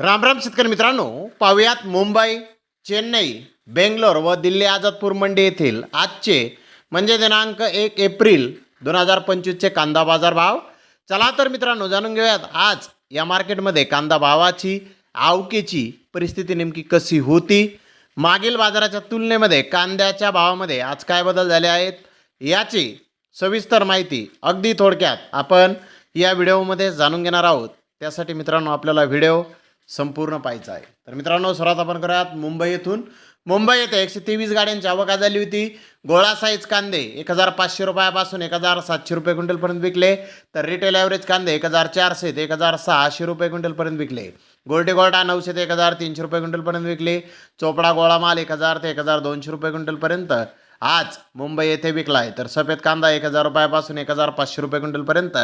राम राम शेतकरी मित्रांनो पाहुयात मुंबई चेन्नई बेंगलोर व दिल्ली आझादपूर मंडी येथील आजचे म्हणजे दिनांक एक एप्रिल दोन हजार पंचवीसचे कांदा बाजार भाव. चला तर मित्रांनो जाणून घेऊयात आज या मार्केटमध्ये कांदा भावाची आवकेची परिस्थिती नेमकी कशी होती? मागील बाजाराच्या तुलनेमध्ये कांद्याच्या भावामध्ये आज काय बदल झाले आहेत? याची सविस्तर माहिती अगदी थोडक्यात आपण या व्हिडिओमध्ये जाणून घेणार आहोत. त्यासाठी मित्रांनो आपल्याला व्हिडिओ संपूर्ण पाहायचा आहे. तर मित्रांनो सर्वात आपण करूयात मुंबई येथून. मुंबई येथे एकशे तेवीस गाड्यांची आवक झाली होती. गोळा साईज कांदे एक हजार पाचशे रुपयापासून एक हजार सातशे रुपये क्विंटलपर्यंत विकले. तर रिटेल ॲव्हरेज कांदे एक हजार चारशे ते एक हजार सहाशे रुपये क्विंटलपर्यंत विकले. गोल्टी गोल्डा नऊशे ते एक हजार तीनशे रुपये क्विंटलपर्यंत विकले. चोपडा गोळा माल एक हजार ते एक हजार दोनशे रुपये क्विंटलपर्यंत आज मुंबई येथे विकला आहे तर सफेद कांदा एक हजार रुपयापासून एक हजार पाचशे रुपये क्विंटलपर्यंत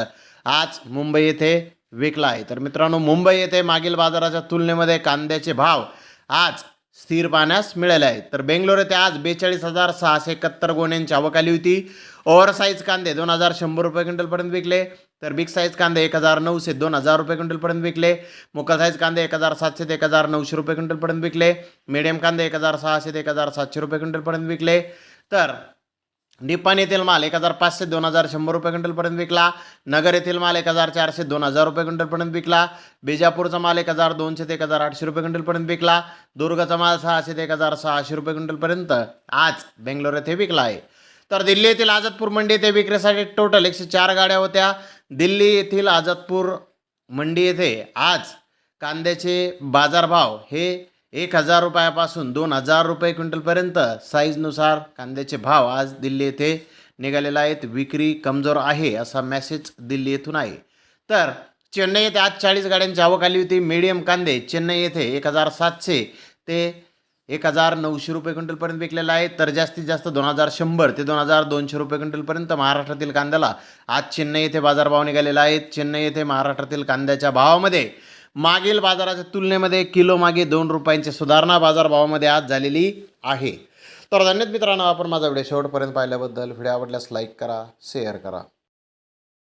आज मुंबई येथे विकला आहे. तर मित्रांनो मुंबई येथे मागील बाजाराच्या तुलनेमध्ये कांद्याचे भाव आज स्थिर पाहण्यास मिळाले आहेत. तर बेंगलोर येथे आज बेचाळीस हजार सहाशे एकाहत्तर गोण्यांची आवक आली होती. ओव्हर साईज कांदे दोन हजार शंभर रुपये क्विंटलपर्यंत विकले. तर बिग साईज कांदे एक हजार नऊशे दोन हजार रुपये क्विंटलपर्यंत विकले. मोका साईज कांदे एक हजार सातशे ते एक हजार नऊशे रुपये क्विंटलपर्यंत विकले. मिडियम कांदे एक हजार सहाशे ते एक हजार सातशे रुपये क्विंटलपर्यंत विकले. तर निपाण येथील माल एक हजार पाचशे दोन हजार शंभर रुपये क्विंटलपर्यंत विकला. नगर येथील माल एक हजार चारशे दोन हजार रुपये क्विंटलपर्यंत विकला. बिजापूरचा माल एक हजार दोनशे ते एक हजार आठशे रुपये क्विंटलपर्यंत विकला. दुर्गचा माल सहाशे ते एक हजार सहाशे रुपये क्विंटलपर्यंत आज बेंगलोर येथे विकला आहे तर दिल्ली येथील आझादपूर मंडी येथे विक्रीसाठी टोटल एकशे चार गाड्या होत्या. दिल्ली येथील आझादपूर मंडी येथे आज कांद्याचे बाजारभाव हे एक हजार रुपयापासून दोन हजार रुपये क्विंटलपर्यंत साईजनुसार कांद्याचे भाव आज दिल्ली येथे निघालेला आहेत. विक्री कमजोर आहे असा मेसेज दिल्ली येथून आहे. तर चेन्नई येथे आज चाळीस गाड्यांची आवक आली होती. मीडियम कांदे चेन्नई येथे एक हजार सातशे ते एक हजार नऊशे रुपये क्विंटलपर्यंत विकलेला आहे. तर जास्तीत जास्त दोन हजार शंभर ते दोन हजार दोनशे रुपये क्विंटलपर्यंत महाराष्ट्रातील कांद्याला आज चेन्नई येथे बाजारभाव निघालेला आहे. चेन्नई येथे महाराष्ट्रातील कांद्याच्या भावामध्ये मागील बाजाराच्या तुलनेमध्ये किलो मागे दोन रुपयांची सुधारणा बाजारभावामध्ये आज झालेली आहे. तर धन्यवाद मित्रांनो आपण माझा व्हिडिओ शेवटपर्यंत पाहिल्याबद्दल. व्हिडिओ आवडल्यास लाईक करा शेअर करा.